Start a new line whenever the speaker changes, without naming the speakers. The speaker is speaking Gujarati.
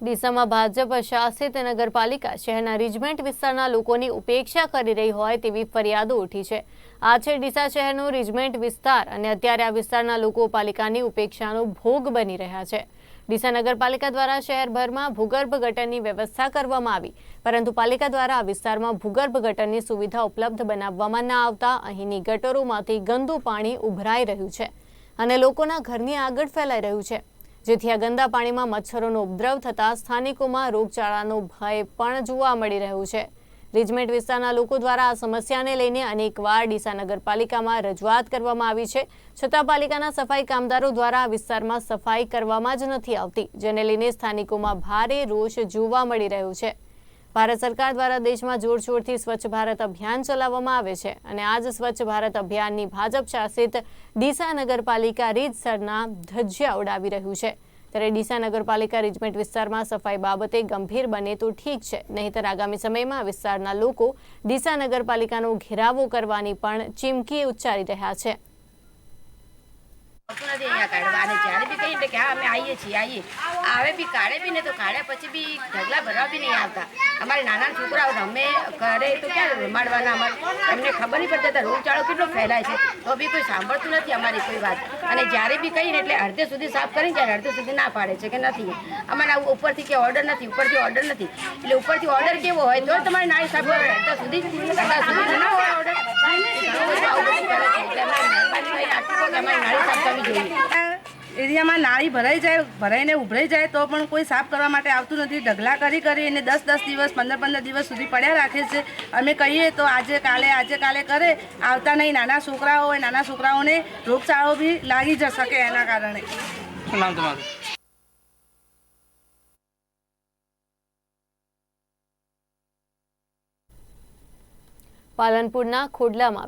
ડીસામાં ભાજપ, શાસિત નગરપાલિકા શહેરના રિજમેન્ટ વિસ્તારના લોકોની ઉપેક્ષા કરી રહી હોય તેવી ફરિયાદો ઉઠી છે. આ છે ડીસા શહેરનો રિજમેન્ટ વિસ્તાર અને અત્યારે આ વિસ્તારના લોકો પાલિકાની ઉપેક્ષાનો ભોગ બની રહ્યા છે. ડીસા નગરપાલિકા દ્વારા શહેરભરમાં ભૂગર્ભ ગટરની વ્યવસ્થા કરવામાં આવી, પરંતુ પાલિકા દ્વારા આ વિસ્તારમાં ભૂગર્ભ ગટરની સુવિધા ઉપલબ્ધ બનાવવામાં ના આવતા અહીંની ગટરોમાંથી ગંદુ પાણી ઉભરાઈ રહ્યું છે અને લોકોના ઘરની આગળ ફેલાઈ રહ્યું છે. જેથી આ ગંદા પાણીમાં મચ્છરોનો ઉપદ્રવ થતાં સ્થાનિકોમાં રોગચાળાનો ભય પણ જોવા મળી રહ્યો છે. રિજમેન્ટ વિસ્તારના લોકો દ્વારા આ સમસ્યાને લઈને અનેકવાર ડીસા નગરપાલિકામાં રજૂઆત કરવામાં આવી છે. છતાં પાલિકાના સફાઈ કામદારો દ્વારા આ વિસ્તારમાં સફાઈ કરવામાં જ નથી આવતી, જેને લઈને સ્થાનિકોમાં ભારે રોષ જોવા મળી રહ્યો છે. ભારત સરકાર દ્વારા દેશમાં જોરશોરથી સ્વચ્છ ભારત અભિયાન ચલાવવામાં આવે છે અને આ જ સ્વચ્છ ભારત અભિયાનની ભાજપ શાસિત ડીસા નગરપાલિકા રીતસરના ધજ્જા ઉડાવી રહ્યું છે. ત્યારે ડીસા નગરપાલિકા રિજમેન્ટ વિસ્તારમાં સફાઈ બાબતે ગંભીર બને તો ઠીક છે. નહીંતર આગામી સમયમાં આ વિસ્તારના લોકો ડીસા નગરપાલિકાનો ઘેરાવો કરવાની પણ ચીમકી ઉચ્ચારી રહ્યા છે.
ને કે અમે આવીએ છીએ આવીએ આવે બી, કાઢે બી ને તો કાઢ્યા પછી બી ઢગલા ભરવા બી નહીં આવતા. અમારે નાના છોકરાઓ રમે, કરે, તો ક્યાં રમાડવાના અમારે? એમને ખબર નહીં પડતી રોગચાળો કેટલો ફેલાય છે. તો બી કોઈ સાંભળતું નથી અમારી કોઈ વાત. અને જ્યારે બી કહીને, એટલે અડધે સુધી સાફ કરીને ત્યારે અડધે સુધી ના પાડે છે કે નથી. અમારે આવું ઉપરથી કે ઓર્ડર નથી, ઉપરથી ઓર્ડર નથી. એટલે ઉપરથી ઓર્ડર કેવો હોય તો તમારે નાળી સાફ કરે અડધા સુધી અડધા સુધી ના હોય ઓર્ડર
એરિયામાં નાળી ભરાઈ જાય ભરાઈને ઉભરાઈ જાય તો પણ કોઈ સાફ કરવા માટે આવતું નથી. ઢગલા કરી કરી એને દસ દસ દિવસ પંદર પંદર દિવસ સુધી પડ્યા રાખે છે. અમે કહીએ તો આજે કાલે આજે કાલે કરે. આવતા નહીં. નાના છોકરાઓ હોય નાના છોકરાઓને રોગચાળો બી લાગી જ શકે એના કારણે.
શું નામ તમારું?
પાલનપુરના ખોડલામાં